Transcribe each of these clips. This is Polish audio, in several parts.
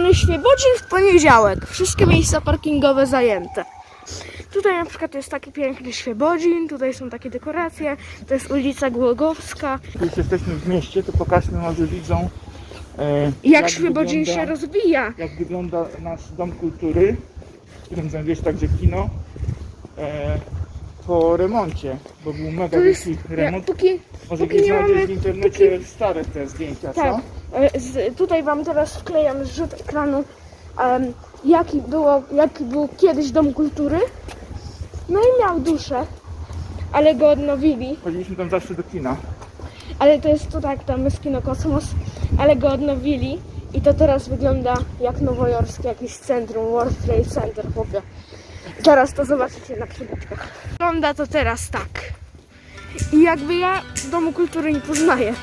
Any Świebodzin w poniedziałek. Wszystkie miejsca parkingowe zajęte. Tutaj na przykład jest taki piękny Świebodzin, tutaj są takie dekoracje, to jest ulica Głogowska. Już jesteśmy w mieście, to pokażmy może widzom e, Jak, Świebodzin wygląda- się rozwija. jak wygląda nasz dom kultury, w którym znajduje się także kino, e, po remoncie, bo był mega wielki ja, remont. póki, Może póki nie mamy- w internecie stare te zdjęcia, tak, co? E, z, tutaj wam teraz wklejam zrzut ekranu, em, jaki, było, jaki był kiedyś Dom Kultury. No i miał duszę, ale go odnowili. Chodziliśmy tam zawsze do kina. Ale to jest to tak, tam jest kino Kosmos, ale go odnowili i to teraz wygląda jak nowojorskie jakieś centrum, World Trade Center, chłopie. Teraz to zobaczycie na przybytkach. Wygląda to teraz tak. I jakby ja Domu Kultury nie poznaję.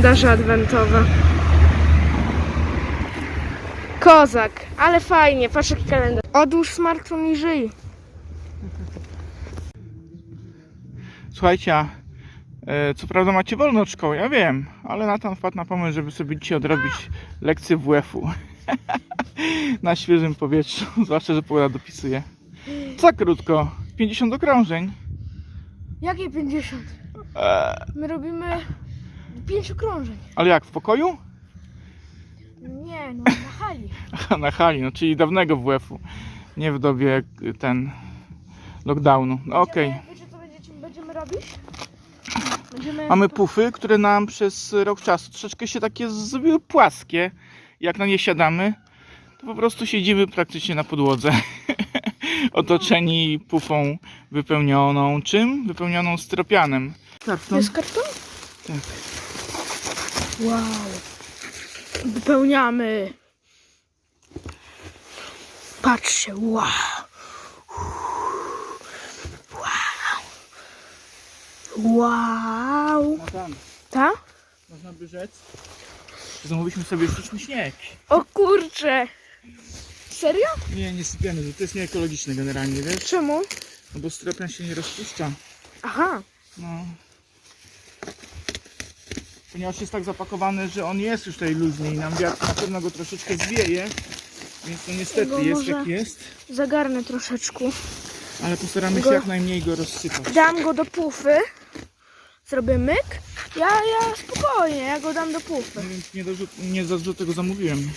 Kalendarze adwentowe. Kozak, ale fajnie, patrz jaki kalendarz. Odłóż smartfon i żyj. Słuchajcie, a, e, co prawda macie wolno od szkoły, ja wiem, ale Natan wpadł na pomysł, żeby sobie dzisiaj odrobić lekcję WF-u. na świeżym powietrzu, zwłaszcza, że pogoda dopisuje. Za krótko, 50 okrążeń. Jakie 50? Eee, My robimy 5 okrążeń. ale jak, w pokoju? Nie, no na hali. Aha, na hali, no czyli dawnego WF-u. Nie w dobie ten lockdownu. No, Okej. Wiecie, wiecie co będziecie, będziemy robić? Będziemy... Mamy pufy, które nam przez rok czasu troszeczkę się takie zrobiły płaskie. Jak na nie siadamy, to po prostu siedzimy praktycznie na podłodze. Otoczeni pufą wypełnioną czym? Wypełnioną styropianem. To Karton? jest karton? Tak. Wow. Wypełniamy. Patrzcie, wow. Wow. Wow. Ta? można by rzec, że zamówiliśmy sobie sztuczny śnieg. O kurcze. Serio? Nie, nie sypiany, to jest nieekologiczne generalnie, wiesz? Czemu? No bo styropian się nie rozpuszcza. Aha. No. Ponieważ jest tak zapakowany, że on jest już tutaj luźny i nam wiatr na pewno go troszeczkę zwieje. Więc to niestety Go jest jak jest. Zagarnę troszeczkę. Ale postaramy Go- się jak najmniej go rozsypać. Dam go do pufy. Zrobię myk. Ja, ja spokojnie, ja go dam do pufy. Wiem, czy nie, nie za dużo tego zamówiłem.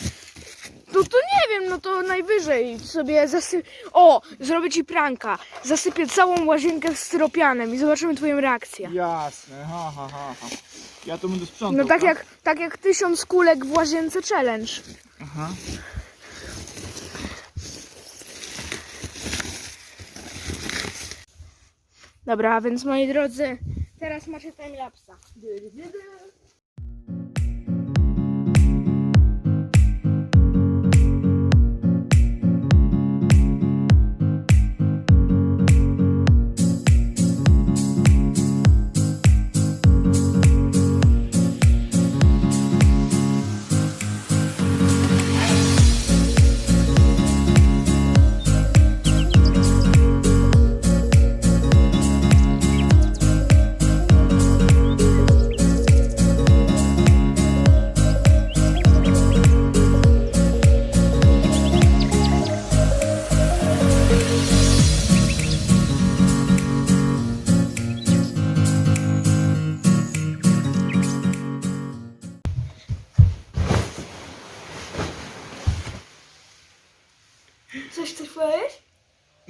No to nie wiem, no to najwyżej sobie zasyp... O, zrobię ci pranka. Zasypię całą łazienkę styropianem i zobaczymy twoją reakcję. Jasne, ha, ha, ha, ha. Ja to będę sprzątał. No tak jak, tak jak tysiąc kulek w łazience challenge. Aha. Dobra, więc moi drodzy, teraz macie timelapsa.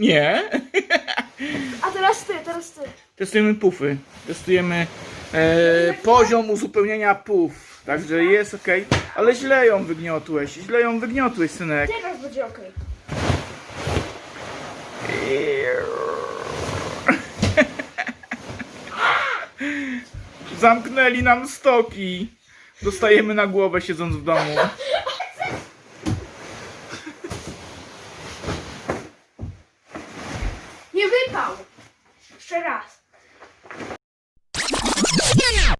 Nie. A teraz ty, teraz ty. Testujemy pufy. Testujemy e, poziom uzupełnienia puf. Także jest ok. Ale źle ją wygniotłeś. Źle ją wygniotłeś, synek. Teraz będzie okej. Zamknęli nam stoki. Dostajemy na głowę siedząc w domu. Nie wypał! Jeszcze raz.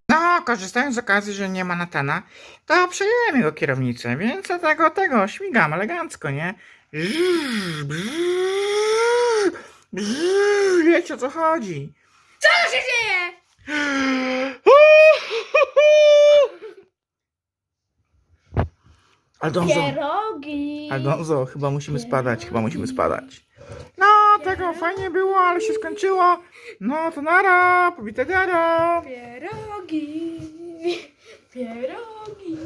No, korzystając z okazji, że nie ma Natana, to przejęłem jego kierownicę, więc dlatego tego śmigam elegancko, nie? Brrr, brrr, brrr, Wiecie o co chodzi? Co się dzieje? Aldonzo, Pierogi. Aldonzo, chyba musimy spadać, chyba musimy spadać. No, tego fajnie było, ale się skończyło. No to nara, pobite dara. Pierogi. Pierogi.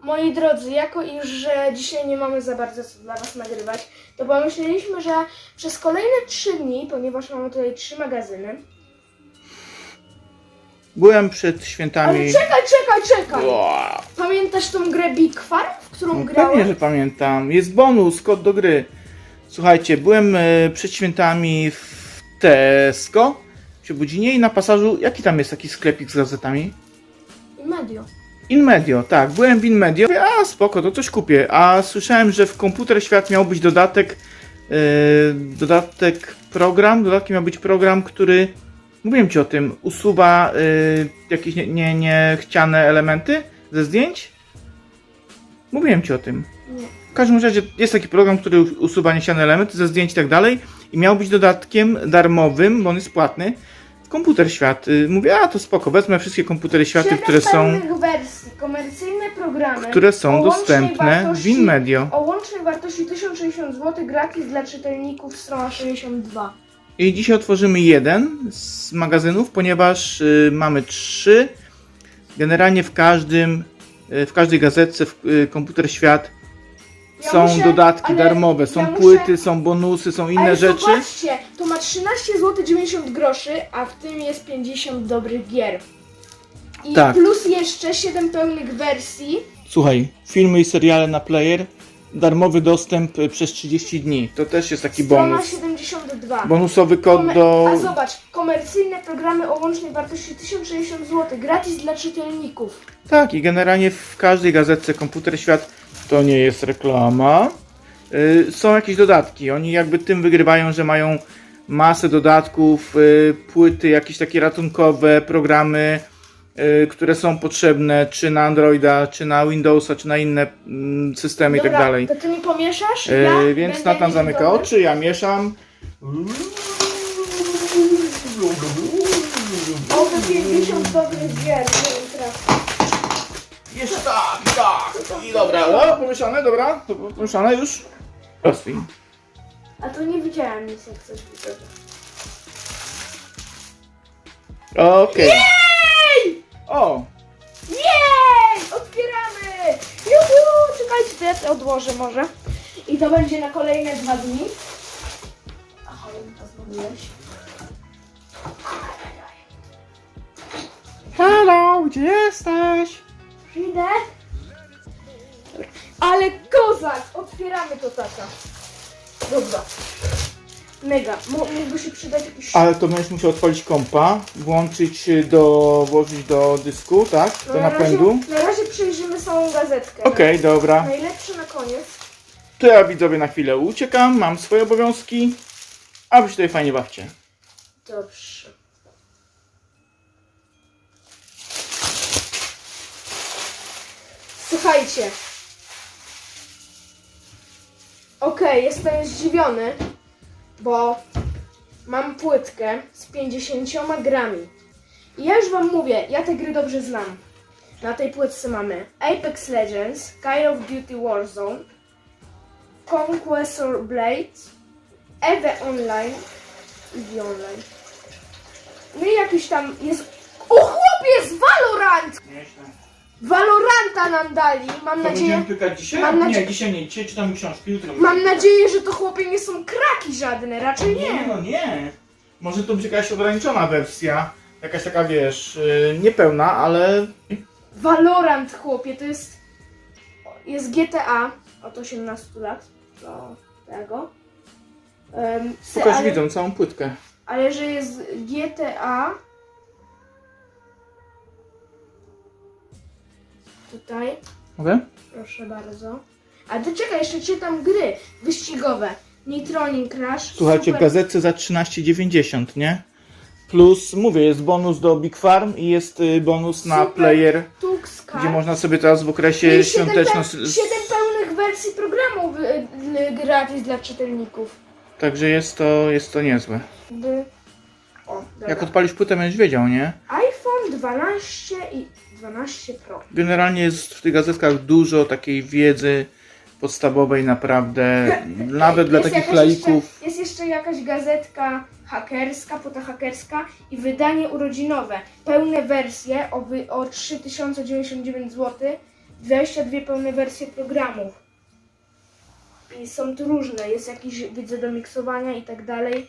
Moi drodzy, jako iż że dzisiaj nie mamy za bardzo co dla Was nagrywać, to pomyśleliśmy, że przez kolejne trzy dni, ponieważ mamy tutaj trzy magazyny. Byłem przed świętami. Ale czekaj, czekaj, czekaj! Wow. Pamiętasz tą grę Big Farm, w którą No, grałem? pewnie, że pamiętam. Jest bonus, kod do gry. Słuchajcie, byłem e, przed świętami w Tesco przy Budzinie i na pasażu, jaki tam jest taki sklepik z gazetami? I Medio. InMedio, tak, byłem w InMedio. Mówię, A spoko, to coś kupię. A słyszałem, że w komputer świat miał być dodatek, e, dodatek program, dodatkiem miał być program, który, mówiłem ci o tym, usuwa e, jakieś nie, nie, niechciane elementy ze zdjęć. Mówiłem ci o tym. W każdym razie jest taki program, który usuwa niechciane elementy ze zdjęć i tak dalej i miał być dodatkiem darmowym, bo on jest płatny, komputer świat. Y, Mówię, a to spoko, wezmę wszystkie komputery światy, Siedem które są, pełnych wersji, komercyjne programy. które są łącznej dostępne w wartości- InMedio. O łącznej wartości 1060 zł gratis dla czytelników strona 62. I dzisiaj otworzymy jeden z magazynów, ponieważ y, mamy trzy. Generalnie w każdym, y, w każdej gazetce w y, komputer świat Ja są muszę- dodatki ale darmowe, są ja muszę- płyty, są bonusy, są inne Ale rzeczy. zobaczcie, to ma 13 zł 90 groszy, a w tym jest 50 dobrych gier. I Tak. plus jeszcze 7 pełnych wersji. Słuchaj, filmy i seriale na player, darmowy dostęp y, przez 30 dni. To też jest taki Strona bonus. 72. Bonusowy kod Komer- do. A zobacz, komercyjne programy o łącznej wartości 1060 zł, gratis dla czytelników. Tak, i generalnie w każdej gazetce Komputer Świat to nie jest reklama. y, są jakieś dodatki. Oni jakby tym wygrywają, że mają masę dodatków, y, płyty jakieś takie ratunkowe, programy, które są potrzebne czy na Androida, czy na Windowsa, czy na inne mm, systemy i tak dalej. to ty mi pomieszasz? Y, Ja więc Natan zamyka dobry. oczy, ja mieszam. Oby 50 dobrych gier. Jeszcze tak, tak. I dobra, no, pomieszane, dobra, to pomieszane już. Rozwij. A to nie widziałem nic jak coś widzę. Okej. Jej! O, Jej! Otwieramy! Juhu! Czekajcie, to ja to odłożę może. I to będzie na kolejne dwa dni. Aha, to zgubiłeś. hello, gdzie jesteś? Przyjdę. Ale kozak! Otwieramy to tata. Dobra. Mega. Mógłby się przydać jakiś... Ale to będziesz musiał odpalić kompa, włączyć do, włożyć do dysku, tak? Do na napędu. Razie, na razie przejrzymy samą gazetkę. Okej, dobra. Najlepsze na koniec. To ja widzowie na chwilę uciekam, mam swoje obowiązki, a wy się tutaj fajnie bawcie. Dobrze. Słuchajcie. Okej, jestem zdziwiony, bo mam płytkę z 50 grami. I ja już wam mówię, ja te gry dobrze znam. Na tej płytce mamy Apex Legends, Call of Duty Warzone, Conqueror Blades, Eve Online i Online. No i jakiś tam jest... O chłopie, jest Valorant! Nieźle. Valoranta nam dali. Mam nadzieję, będziemy pykać dzisiaj? mam nadzie- Nie, dzisiaj nie. Dzisiaj czytam książki, jutro. mam nadzieję, że to chłopie nie są kraki żadne. Raczej Nie, nie. no nie. Może to być jakaś ograniczona wersja. Jakaś taka, wiesz, yy, niepełna, ale Valorant, chłopie, to jest. Jest GTA od 18 lat. Do tego. Um, pokaż ale, widzom całą płytkę. ale że jest GTA. Tutaj. Mogę? Proszę bardzo. A ty czekaj, jeszcze czytam gry wyścigowe. Neutronin Crash. Słuchajcie, w Super gazetce za 13,90, nie? Plus, mówię, jest bonus do Big Farm i jest y, bonus na Super. player, Tuxka. gdzie można sobie teraz w okresie siedem, świąteczno... pe- siedem pełnych wersji programów y, y, gratis dla czytelników. Także jest to, jest to niezłe. By... O, dobra. Jak odpalisz płytę, będziesz wiedział, nie? iPhone 12 i 12 Pro. Generalnie jest w tych gazetkach dużo takiej wiedzy podstawowej naprawdę, nawet dla Jest takich jakaś laików. Jeszcze, jest jeszcze jakaś gazetka hakerska, pota hakerska i wydanie urodzinowe. Pełne wersje o, wy, o 3099 zł, 22 pełne wersje programów. I są tu różne, jest jakiś widzę do miksowania i tak dalej.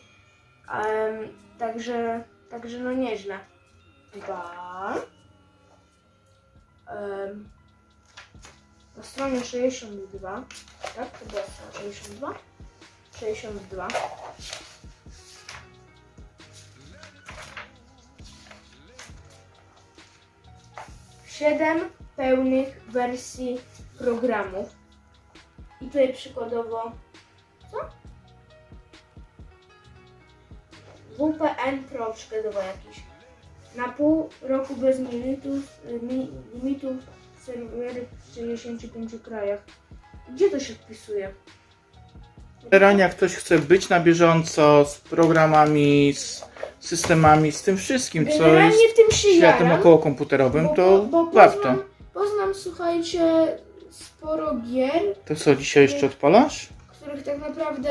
Em, także, także no nieźle. Dwa. Na stronie 62, tak? To była strona 62? 62. Siedem pełnych wersji programów. I tutaj przykładowo. Co? WPN Pro przykładowo jakiś. Na pół roku bez limitów, mi, limitów w 65 krajach. Gdzie to się wpisuje? Generalnie jak ktoś chce być na bieżąco z programami, z systemami, z tym wszystkim, co jest Generalnie tym się światem jaram, okołokomputerowym, bo- to bo- bo warto. Poznam, poznam, słuchajcie, sporo gier, To co, dzisiaj jeszcze odpalasz? których tak naprawdę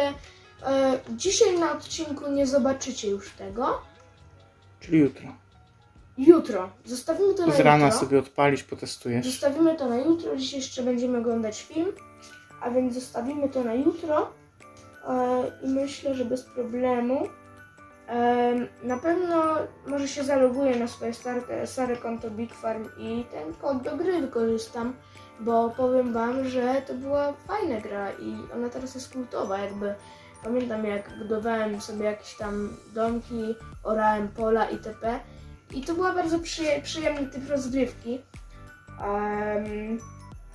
e, dzisiaj na odcinku nie zobaczycie już tego. Czyli jutro. Jutro. Zostawimy to na Z rana jutro. sobie odpalisz, potestujesz. Zostawimy to na jutro. Dziś jeszcze będziemy oglądać film, a więc zostawimy to na jutro. E, I myślę, że bez problemu. E, na pewno może się zaloguję na swoje stare, stare konto Big Farm i ten kod do gry wykorzystam, bo powiem Wam, że to była fajna gra i ona teraz jest kultowa. Jakby pamiętam, jak budowałem sobie jakieś tam domki, orałem pola itp. I to była bardzo przyje- przyjemny typ rozgrywki. Em,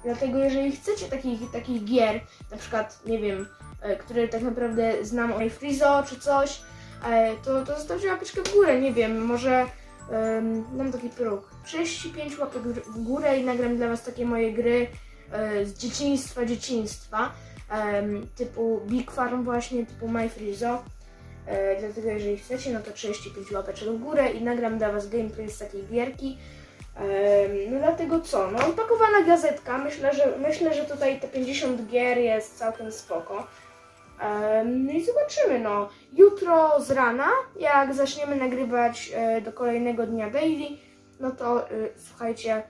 dlatego jeżeli chcecie takich, takich gier, na przykład, nie wiem, e, które tak naprawdę znam o Frizo czy coś, e, to, to zostawcie łapeczkę w górę, nie wiem, może um, mam taki próg. 35 łapek w- górę i nagram dla Was takie moje gry e, z dzieciństwa, dzieciństwa, typu Big Farm właśnie, typu My Frizo. E, dlatego jeżeli chcecie, no to 35 łapeczek w górę i nagram dla Was gameplay z takiej gierki. No dlatego co? No opakowana gazetka, myślę, że myślę, że tutaj te 50 gier jest całkiem spoko. No i zobaczymy, no. Jutro z rana, jak zaczniemy nagrywać e, do kolejnego dnia daily, no to e, słuchajcie,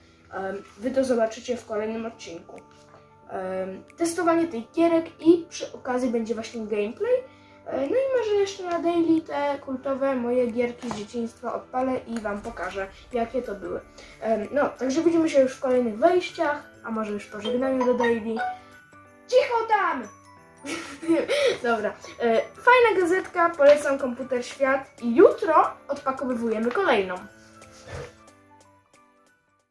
wy to zobaczycie w kolejnym odcinku. Testowanie tych gierek i przy okazji będzie właśnie gameplay. E, No i może jeszcze na daily te kultowe moje gierki z dzieciństwa odpalę i Wam pokażę, jakie to były. No, także widzimy się już w kolejnych wejściach, a może już po żegnaniu do daily. Cicho tam! Dobra, e, fajna gazetka, polecam Komputer Świat i jutro odpakowywujemy kolejną.